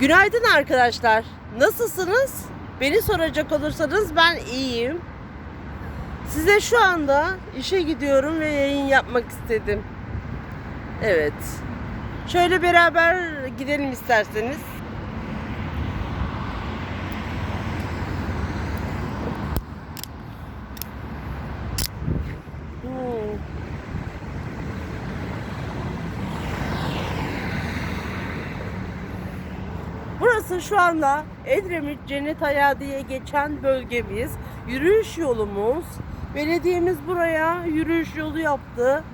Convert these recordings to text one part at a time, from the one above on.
Günaydın arkadaşlar. Nasılsınız? Beni soracak olursanız ben iyiyim. Size şu anda işe gidiyorum ve yayın yapmak istedim. Evet. Şöyle beraber gidelim isterseniz. Burası şu anda Edremit Cennet Ayağı diye geçen bölgemiz. Yürüyüş yolumuz. Belediyemiz buraya yürüyüş yolu yaptı.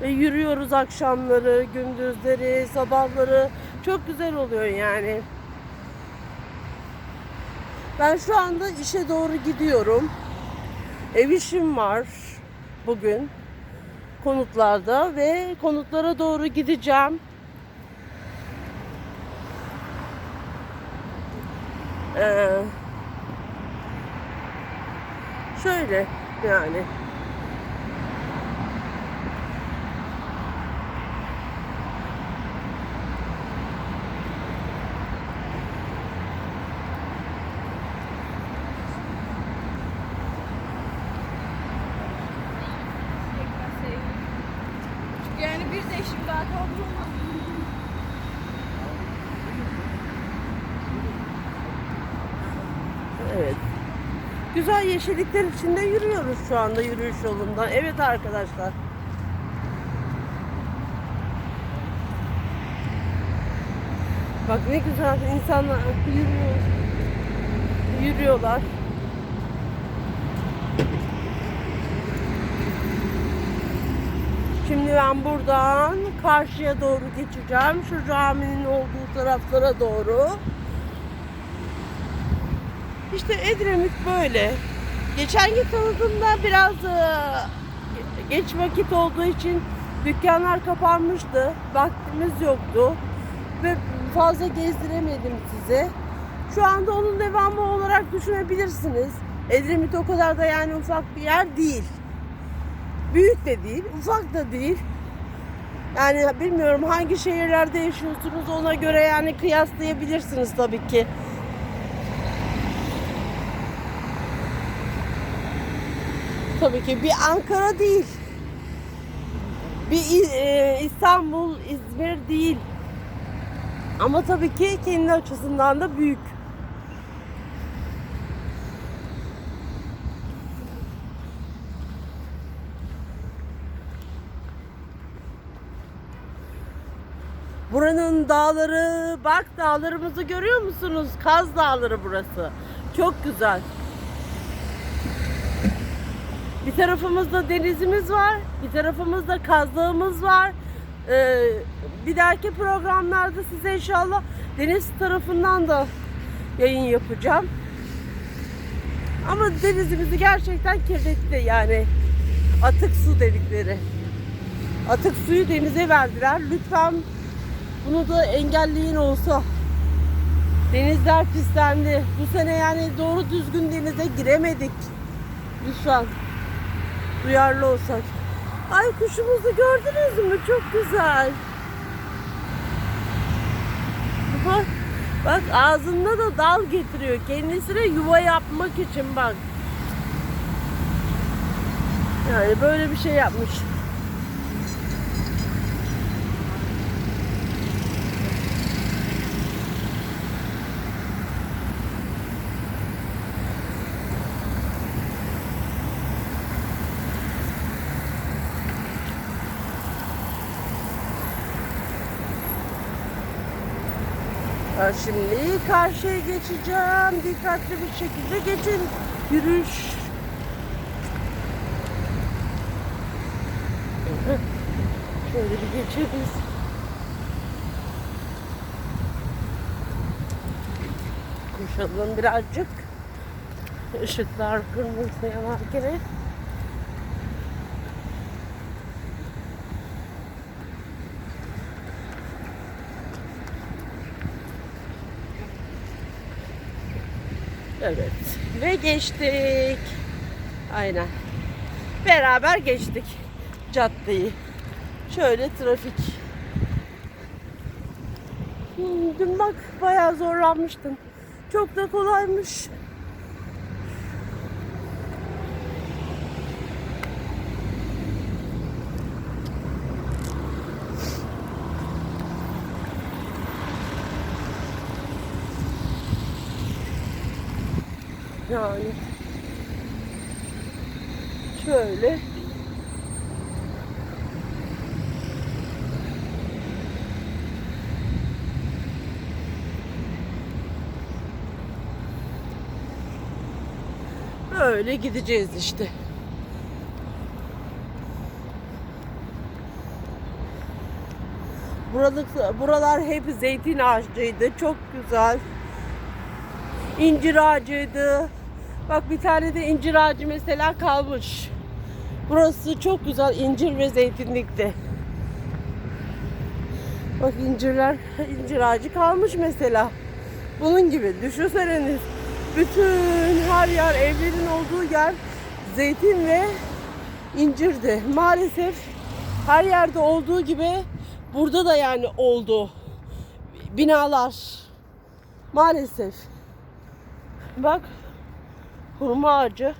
Ve yürüyoruz akşamları, gündüzleri, sabahları. Çok güzel oluyor yani. Ben şu anda işe doğru gidiyorum. Ev işim var bugün konutlarda ve konutlara doğru gideceğim. Ee, şöyle yani. Yani bir de eşim daha kaldı. Evet. Güzel yeşillikler içinde yürüyoruz şu anda yürüyüş yolundan. Evet arkadaşlar. Bak ne güzel insanlar yürüyor. Yürüyorlar. Şimdi ben buradan karşıya doğru geçeceğim. Şu caminin olduğu taraflara doğru. İşte Edremit böyle. Geçen gün tanıdığımda biraz e, geç vakit olduğu için dükkanlar kapanmıştı. Vaktimiz yoktu. Ve fazla gezdiremedim size. Şu anda onun devamı olarak düşünebilirsiniz. Edremit o kadar da yani ufak bir yer değil. Büyük de değil, ufak da değil. Yani bilmiyorum hangi şehirlerde yaşıyorsunuz ona göre yani kıyaslayabilirsiniz tabii ki. Tabii ki bir Ankara değil. Bir e, İstanbul, İzmir değil. Ama tabii ki kendi açısından da büyük. Buranın dağları, bak dağlarımızı görüyor musunuz? Kaz Dağları burası. Çok güzel. Bir tarafımızda denizimiz var, bir tarafımızda kazlığımız var. Ee, bir dahaki programlarda size inşallah deniz tarafından da yayın yapacağım. Ama denizimizi gerçekten kirletti yani. Atık su dedikleri. Atık suyu denize verdiler. Lütfen bunu da engelleyin olsa. Denizler pislendi. Bu sene yani doğru düzgün denize giremedik. Lütfen duyarlı olsak. Ay kuşumuzu gördünüz mü? Çok güzel. Bak, bak ağzında da dal getiriyor. Kendisine yuva yapmak için bak. Yani böyle bir şey yapmış. Şimdi karşıya geçeceğim. Dikkatli bir şekilde geçin. Yürüyüş. Şöyle bir geçeriz. Koşalım birazcık. Işıklar kırmızı yanarken. Evet. Ve geçtik. Aynen. Beraber geçtik caddeyi. Şöyle trafik. Dün bak bayağı zorlanmıştım. Çok da kolaymış. Yani şöyle Öyle gideceğiz işte. Buralık, buralar hep zeytin ağacıydı. Çok güzel. İncir ağacıydı. Bak bir tane de incir ağacı mesela kalmış. Burası çok güzel incir ve zeytinlikti. Bak incirler, incir ağacı kalmış mesela. Bunun gibi düşünseniz bütün her yer evlerin olduğu yer zeytin ve incirdi. Maalesef her yerde olduğu gibi burada da yani oldu. Binalar. Maalesef. Bak hurma ağacı.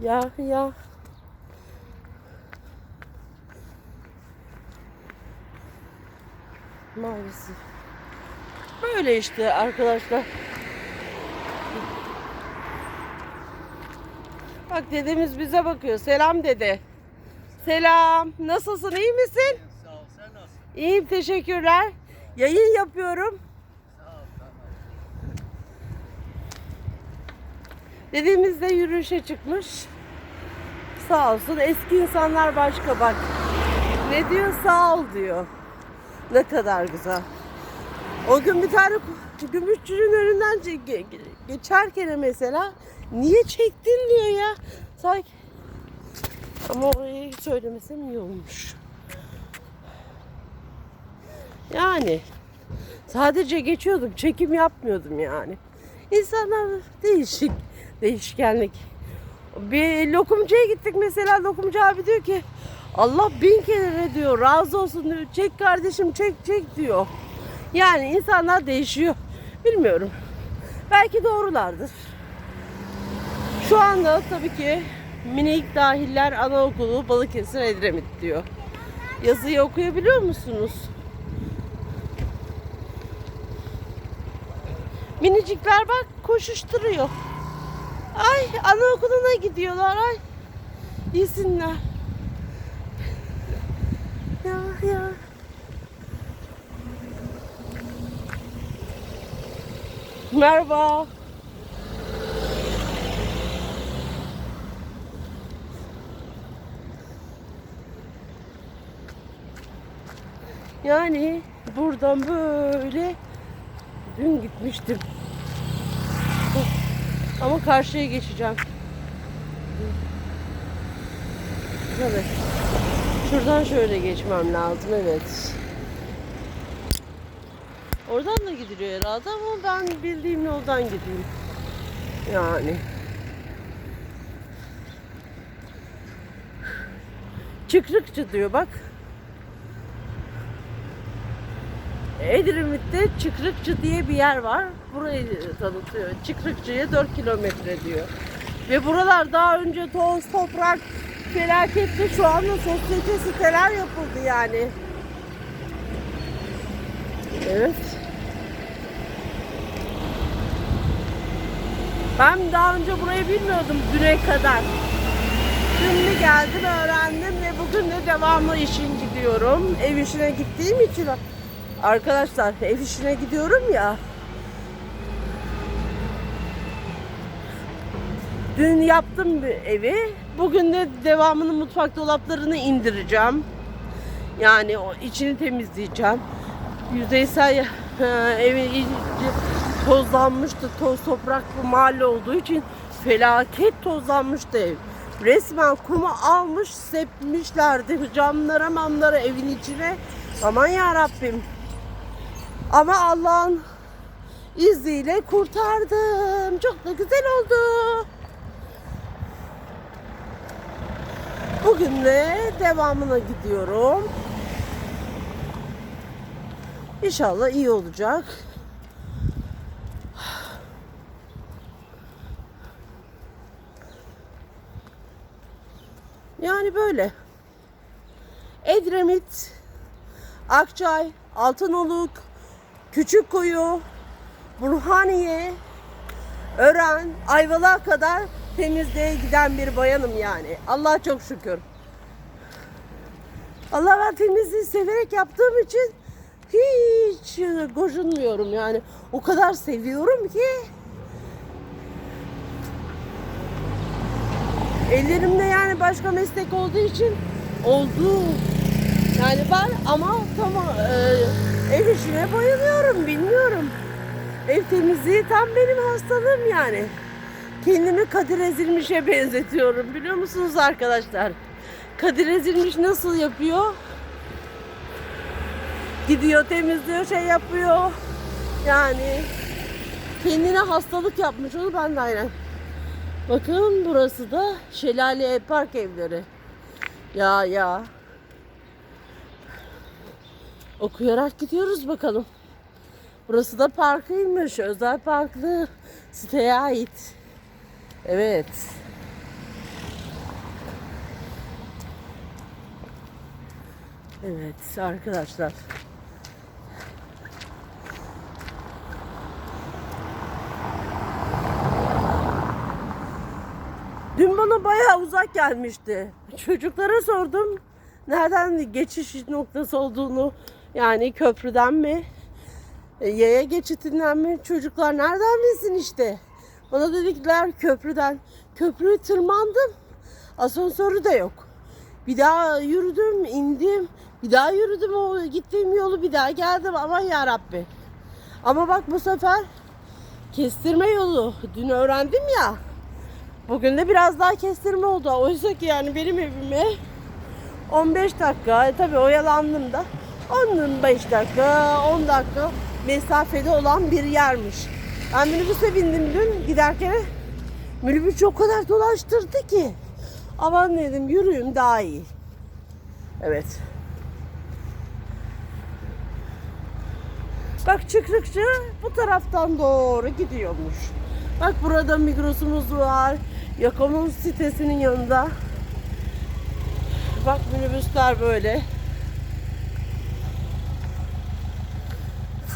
Ya ya. Maalesef. Böyle işte arkadaşlar. Bak dedemiz bize bakıyor. Selam dede. Selam. Nasılsın? iyi misin? Sağ ol, sen nasılsın? İyiyim teşekkürler. Yayın yapıyorum. Sağ ol, tamam. Dedemiz de yürüyüşe çıkmış. Sağ olsun eski insanlar başka bak. Ne diyor? Sağ ol diyor. Ne kadar güzel. O gün bir tane gümüşçünün önünden geçerken mesela niye çektin diyor ya. Sanki ama orayı söylemesem iyi olmuş. Yani sadece geçiyordum, çekim yapmıyordum yani. İnsanlar değişik, değişkenlik. Bir lokumcuya gittik mesela lokumcu abi diyor ki Allah bin kere diyor razı olsun diyor. Çek kardeşim çek çek diyor. Yani insanlar değişiyor. Bilmiyorum. Belki doğrulardır. Şu anda tabii ki minik dahiller anaokulu Balıkesir Edremit diyor. Yazıyı okuyabiliyor musunuz? Minicikler bak koşuşturuyor. Ay anaokuluna gidiyorlar ay. Yesinler. Ya ya. Merhaba. Yani buradan böyle dün gitmiştim. Ama karşıya geçeceğim. Evet. Şuradan şöyle geçmem lazım evet. Oradan da gidiliyor herhalde ama ben bildiğim yoldan gideyim. Yani. Çıkrıkçı diyor bak. Edremit'te Çıkrıkçı diye bir yer var. Burayı tanıtıyor. Çıkrıkçı'ya 4 kilometre diyor. Ve buralar daha önce toz, toprak felaketti. Şu anda sosyete siteler yapıldı yani. Evet. Ben daha önce burayı bilmiyordum düne kadar. Şimdi geldim öğrendim ve bugün de devamlı işin gidiyorum. Ev işine gittiğim için arkadaşlar ev işine gidiyorum ya. Dün yaptım bir evi. Bugün de devamını mutfak dolaplarını indireceğim. Yani o içini temizleyeceğim. Yüzeysel e, evi iyice tozlanmıştı. Toz toprak bir mahalle olduğu için felaket tozlanmıştı ev. Resmen kumu almış sepmişlerdi camlara mamlara evin içine. Aman ya Rabbim. Ama Allah'ın izniyle kurtardım. Çok da güzel oldu. Bugün de devamına gidiyorum. İnşallah iyi olacak. Yani böyle. Edremit, Akçay, Altınoluk, Küçükkuyu, Burhaniye, Ören, Ayvalık'a kadar temizliğe giden bir bayanım yani. Allah çok şükür. Allah ben temizliği severek yaptığım için hiç gocunmuyorum yani. O kadar seviyorum ki. Ellerimde yani başka meslek olduğu için oldu. Yani var ama tamam e, işine bayılıyorum bilmiyorum. Ev temizliği tam benim hastalığım yani. Kendimi Kadir Ezilmiş'e benzetiyorum biliyor musunuz arkadaşlar? Kadir Ezilmiş nasıl yapıyor? Gidiyor temizliyor şey yapıyor. Yani kendine hastalık yapmış onu ben de aynen. Bakın burası da Şelale Park evleri. Ya ya. Okuyarak gidiyoruz bakalım. Burası da parkıymış. Özel parklı siteye ait. Evet. Evet arkadaşlar. Dün bana bayağı uzak gelmişti. Çocuklara sordum. Nereden geçiş noktası olduğunu yani köprüden mi? E, Yaya geçitinden mi? Çocuklar nereden bilsin işte. Bana dedikler köprüden. Köprüyü tırmandım. Asansörü de yok. Bir daha yürüdüm, indim. Bir daha yürüdüm o gittiğim yolu bir daha geldim. Aman ya Rabbi. Ama bak bu sefer kestirme yolu. Dün öğrendim ya. Bugün de biraz daha kestirme oldu. Oysa ki yani benim evime 15 dakika, e, tabii oyalandım da 15 dakika, 10 dakika mesafede olan bir yermiş. Ben minibüse bindim dün giderken minibüs o kadar dolaştırdı ki. Aman dedim yürüyüm daha iyi. Evet. Bak çıktıkça bu taraftan doğru gidiyormuş. Bak burada Migros'umuz var. Yakom'un sitesinin yanında. Bak minibüsler böyle.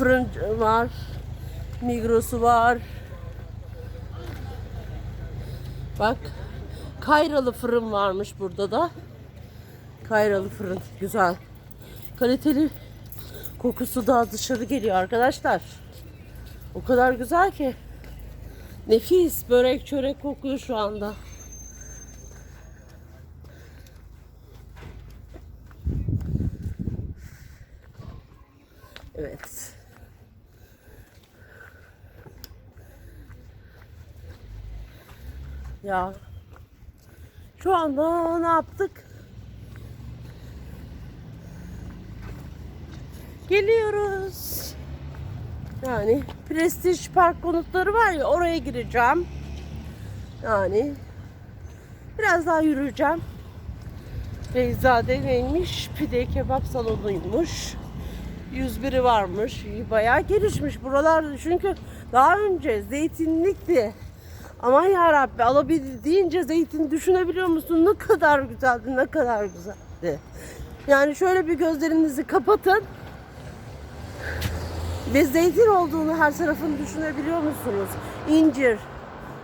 Fırın var. Migros'u var. Bak. Kayralı fırın varmış burada da. Kayralı fırın. Güzel. Kaliteli. Kokusu daha dışarı geliyor arkadaşlar. O kadar güzel ki. Nefis börek çörek kokuyor şu anda. Evet. Ya şu anda ne yaptık? Geliyoruz. Yani Prestij Park konutları var ya oraya gireceğim. Yani biraz daha yürüyeceğim. Beyzade neymiş? Pide kebap salonuymuş. 101'i varmış. Bayağı gelişmiş buralar çünkü daha önce zeytinlikti. Aman ya Rabbi alabildiğince zeytin düşünebiliyor musun? Ne kadar güzeldi, ne kadar güzeldi. Yani şöyle bir gözlerinizi kapatın. Ve zeytin olduğunu her tarafını düşünebiliyor musunuz? İncir,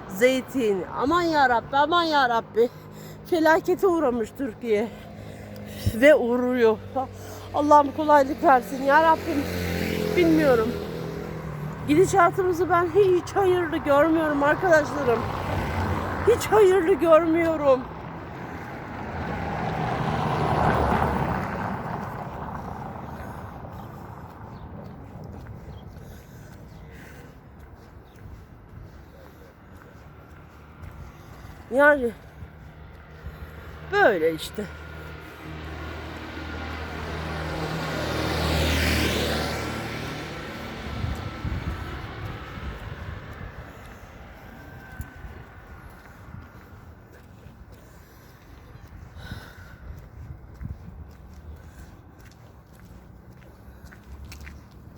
zeytin. Aman ya Rabbi, aman ya Rabbi. Felakete uğramış Türkiye. Ve uğruyor. Allah'ım kolaylık versin ya Rabbim. Bilmiyorum. Gidişatımızı ben hiç hayırlı görmüyorum arkadaşlarım. Hiç hayırlı görmüyorum. Yani böyle işte.